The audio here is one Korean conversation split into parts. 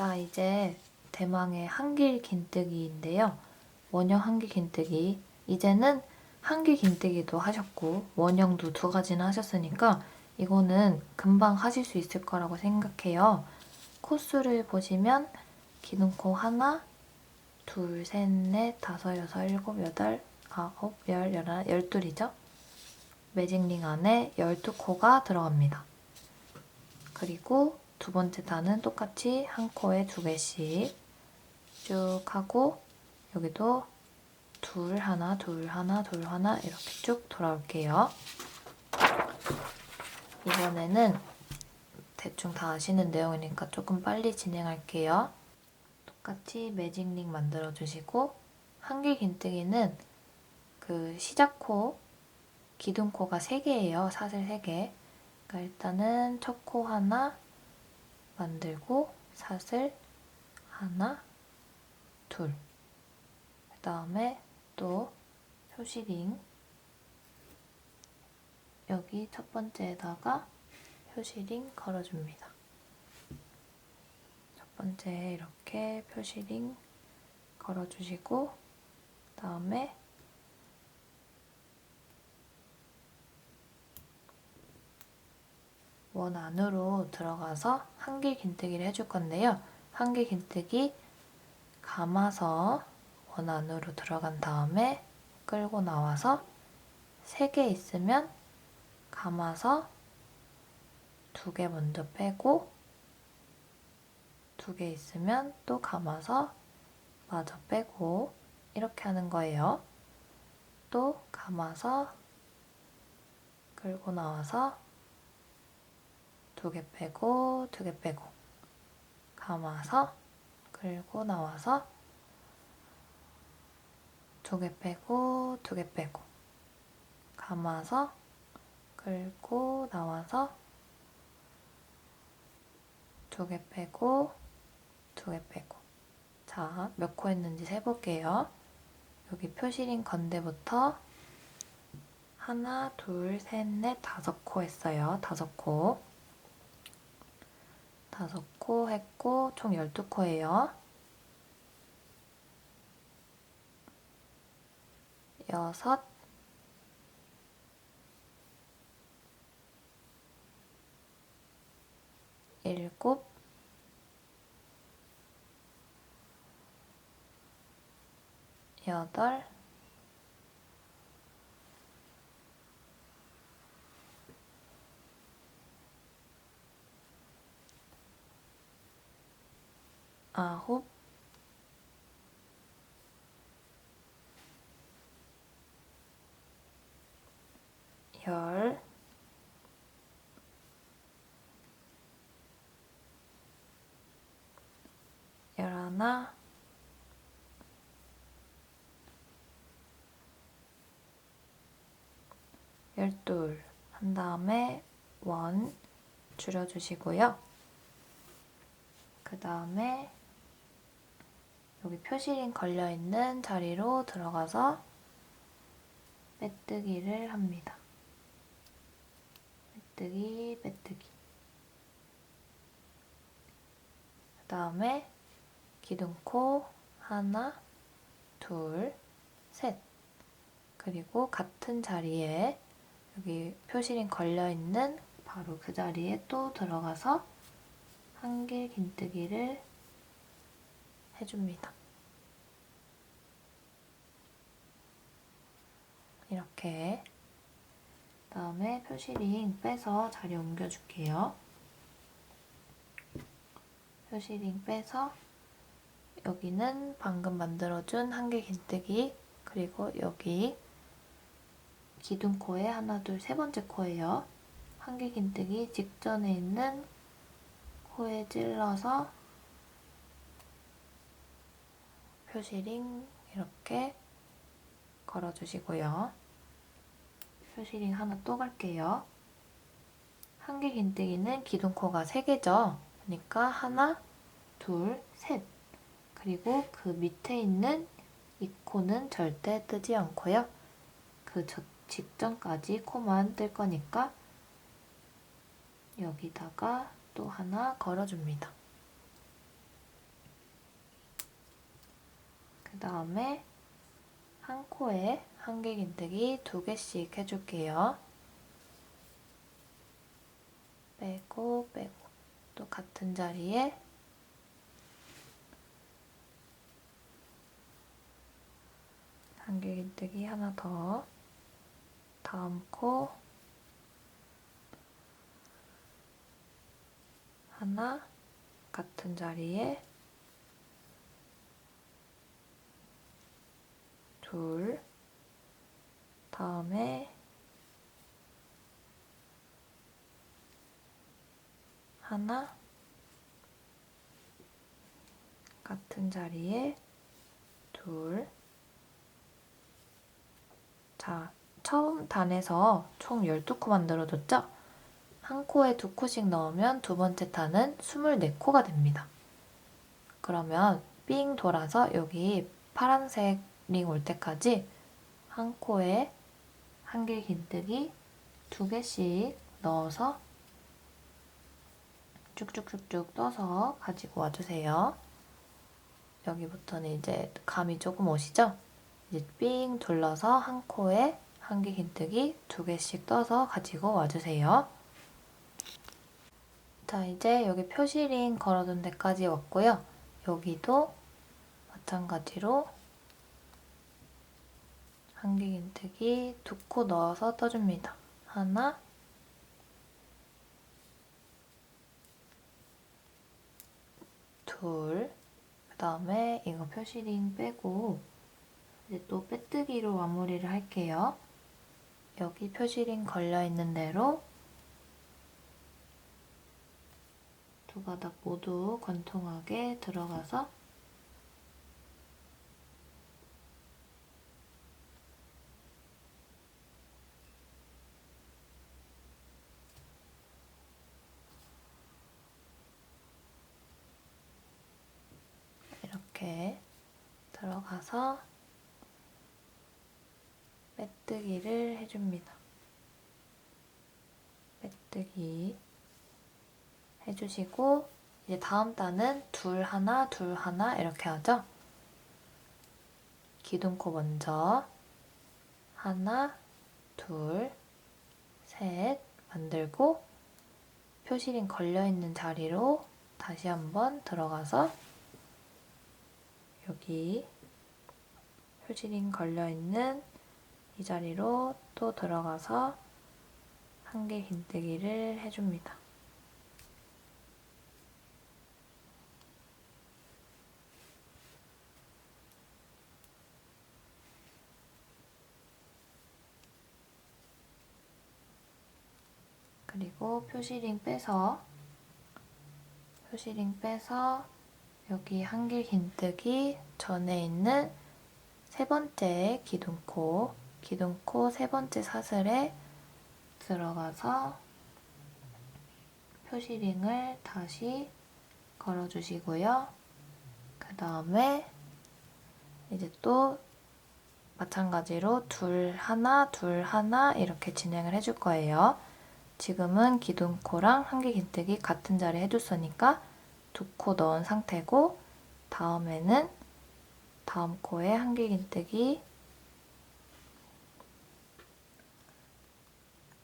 자, 이제 대망의 한길 긴뜨기인데요. 원형 한길 긴뜨기. 이제는 한길 긴뜨기도 하셨고, 원형도 두 가지나 하셨으니까, 이거는 금방 하실 수 있을 거라고 생각해요. 코수를 보시면, 기둥코 하나, 둘, 셋, 넷, 다섯, 여섯, 일곱, 여덟, 아홉, 열, 열하나, 열둘이죠? 매직링 안에 12코가 들어갑니다. 그리고 두 번째 단은 똑같이 한 코에 두 개씩 쭉 하고 여기도 둘 하나 둘 하나 둘 하나 이렇게 쭉 돌아올게요. 이번에는 대충 다 아시는 내용이니까 조금 빨리 진행할게요. 똑같이 매직링 만들어 주시고 한길 긴뜨기는 그 시작코 기둥코가 3개예요. 사슬 3개. 그러니까 일단은 첫 코 하나 만들고 사슬 하나, 둘. 그 다음에 또 표시링 여기 첫 번째에다가 표시링 걸어줍니다. 첫 번째 이렇게 표시링 걸어주시고 그 다음에 원 안으로 들어가서 한길 긴뜨기를 해줄 건데요. 한길 긴뜨기 감아서 원 안으로 들어간 다음에 끌고 나와서 3개 있으면 감아서 2개 먼저 빼고 2개 있으면 또 감아서 마저 빼고 이렇게 하는 거예요. 또 감아서 끌고 나와서 두 개 빼고 두 개 빼고 감아서 끌고 나와서 두 개 빼고 두 개 빼고 감아서 끌고 나와서 두 개 빼고 두 개 빼고 자, 몇 코 했는지 세볼게요. 여기 표시린 건데부터 하나, 둘, 셋, 넷, 다섯 코 했어요. 다섯 코. 다섯 코 했고 총 12코예요. 여섯. 일곱. 여덟 아홉. 열. 열하나. 열둘. 한 다음에 원 줄여주시고요. 그 다음에 여기 표시링 걸려있는 자리로 들어가서 빼뜨기를 합니다. 빼뜨기, 빼뜨기. 그 다음에 기둥코 하나, 둘, 셋. 그리고 같은 자리에 여기 표시링 걸려있는 바로 그 자리에 또 들어가서 한길 긴뜨기를 해줍니다. 이렇게 다음에 표시링 빼서 자리 옮겨줄게요. 표시링 빼서 여기는 방금 만들어준 한길 긴뜨기 그리고 여기 기둥 코에 하나 둘 세 번째 코예요. 한길 긴뜨기 직전에 있는 코에 찔러서 표시링 이렇게 걸어주시고요. 표시링 하나 또 갈게요. 한길 긴뜨기는 기둥코가 3개죠. 그러니까 하나, 둘, 셋. 그리고 그 밑에 있는 이 코는 절대 뜨지 않고요. 그 직전까지 코만 뜰 거니까 여기다가 또 하나 걸어줍니다. 다음에 한 코에 한길 긴뜨기 두 개씩 해줄게요. 빼고 빼고 또 같은 자리에 한길 긴뜨기 하나 더 다음 코 하나 같은 자리에 둘 다음에 하나 같은 자리에 둘 자, 처음 단에서 총 12코 만들어줬죠? 한 코에 두 코씩 넣으면 두 번째 단은 24코가 됩니다. 그러면 삥 돌아서 여기 파란색 링 올 때까지 한 코에 한 길 긴뜨기 두 개씩 넣어서 쭉쭉쭉쭉 떠서 가지고 와주세요. 여기부터는 이제 감이 조금 오시죠? 이제 삥 둘러서 한 코에 한길 긴뜨기 두 개씩 떠서 가지고 와주세요. 자, 이제 여기 표시링 걸어둔 데까지 왔고요. 여기도 마찬가지로 한길 긴뜨기 두 코 넣어서 떠줍니다. 하나, 둘, 그 다음에 이거 표시링 빼고 이제 또 빼뜨기로 마무리를 할게요. 여기 표시링 걸려있는 대로 두 바닥 모두 관통하게 들어가서 이렇게 들어가서 빼뜨기를 해줍니다. 빼뜨기 해주시고 이제 다음 단은 둘 하나 둘 하나 이렇게 하죠. 기둥코 먼저 하나 둘 셋 만들고 표시링 걸려있는 자리로 다시 한번 들어가서 여기 표시링 걸려있는 이 자리로 또 들어가서 한 개 긴뜨기를 해줍니다. 그리고 표시링 빼서 표시링 빼서 여기 한길 긴뜨기 전에 있는 세 번째 기둥코 기둥코 세 번째 사슬에 들어가서 표시링을 다시 걸어주시고요. 그 다음에 이제 또 마찬가지로 둘 하나 둘 하나 이렇게 진행을 해줄 거예요. 지금은 기둥코랑 한길 긴뜨기 같은 자리 해줬으니까 두 코 넣은 상태고 다음에는 다음 코에 한길 긴뜨기.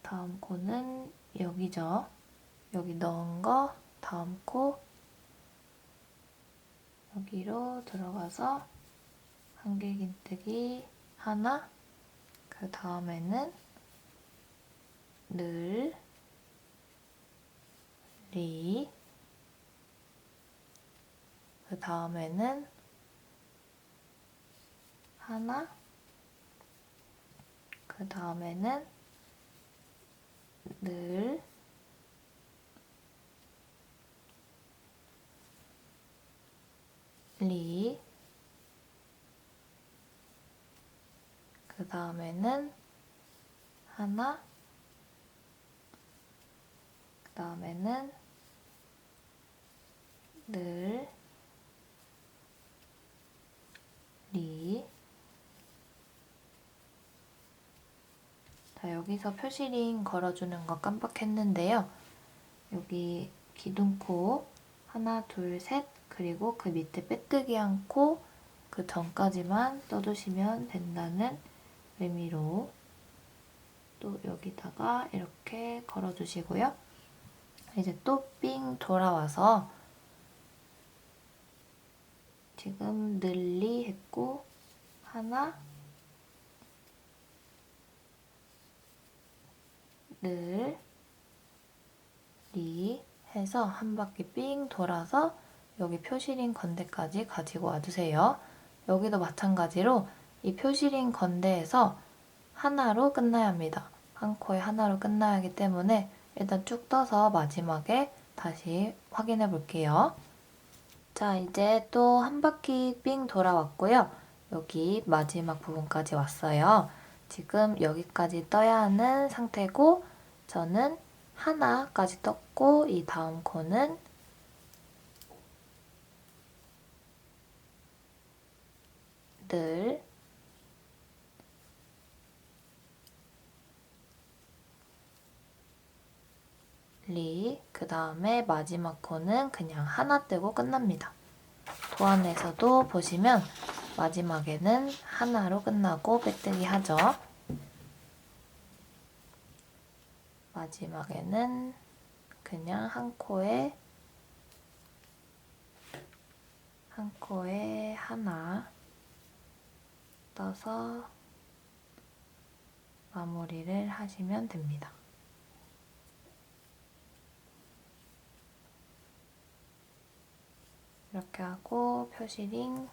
다음 코는 여기죠. 여기 넣은 거 다음 코. 여기로 들어가서 한길 긴뜨기 하나. 그 다음에는 늘, 리, 그 다음에는 하나, 그 다음에는 늘, 리, 그 다음에는 하나, 그 다음에는 늘, 리. 자, 여기서 표시링 걸어주는 거 깜빡했는데요. 여기 기둥코 하나, 둘, 셋, 그리고 그 밑에 빼뜨기 한 코, 그 전까지만 떠주시면 된다는 의미로 또 여기다가 이렇게 걸어주시고요. 이제 또 삥 돌아와서 지금 늘리 했고 하나 늘, 리 해서 한 바퀴 삥 돌아서 여기 표시린 건대까지 가지고 와주세요. 여기도 마찬가지로 이 표시린 건대에서 하나로 끝나야 합니다. 한 코에 하나로 끝나야 하기 때문에 일단 쭉 떠서 마지막에 다시 확인해 볼게요. 자, 이제 또 한 바퀴 삥 돌아왔고요. 여기 마지막 부분까지 왔어요. 지금 여기까지 떠야 하는 상태고 저는 하나까지 떴고 이 다음 코는 늘 리, 그 다음에 마지막 코는 그냥 하나 뜨고 끝납니다. 도안에서도 보시면 마지막에는 하나로 끝나고 빼뜨기 하죠. 마지막에는 그냥 한 코에 한 코에 하나 떠서 마무리를 하시면 됩니다. 이렇게 하고 표시링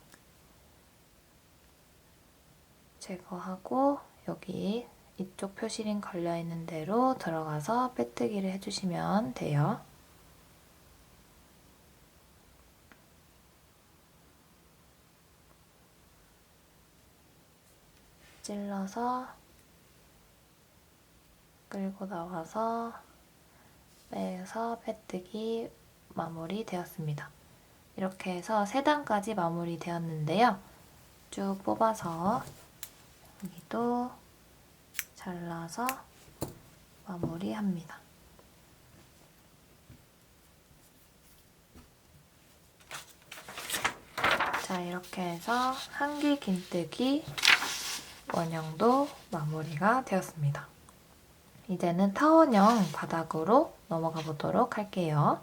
제거하고 여기 이쪽 표시링 걸려있는 대로 들어가서 빼뜨기를 해주시면 돼요. 찔러서 끌고 나와서 빼서 빼뜨기 마무리 되었습니다. 이렇게 해서 3단까지 마무리 되었는데요. 쭉 뽑아서 여기도 잘라서 마무리합니다. 자, 이렇게 해서 한길 긴뜨기 원형도 마무리가 되었습니다. 이제는 타원형 바닥으로 넘어가 보도록 할게요.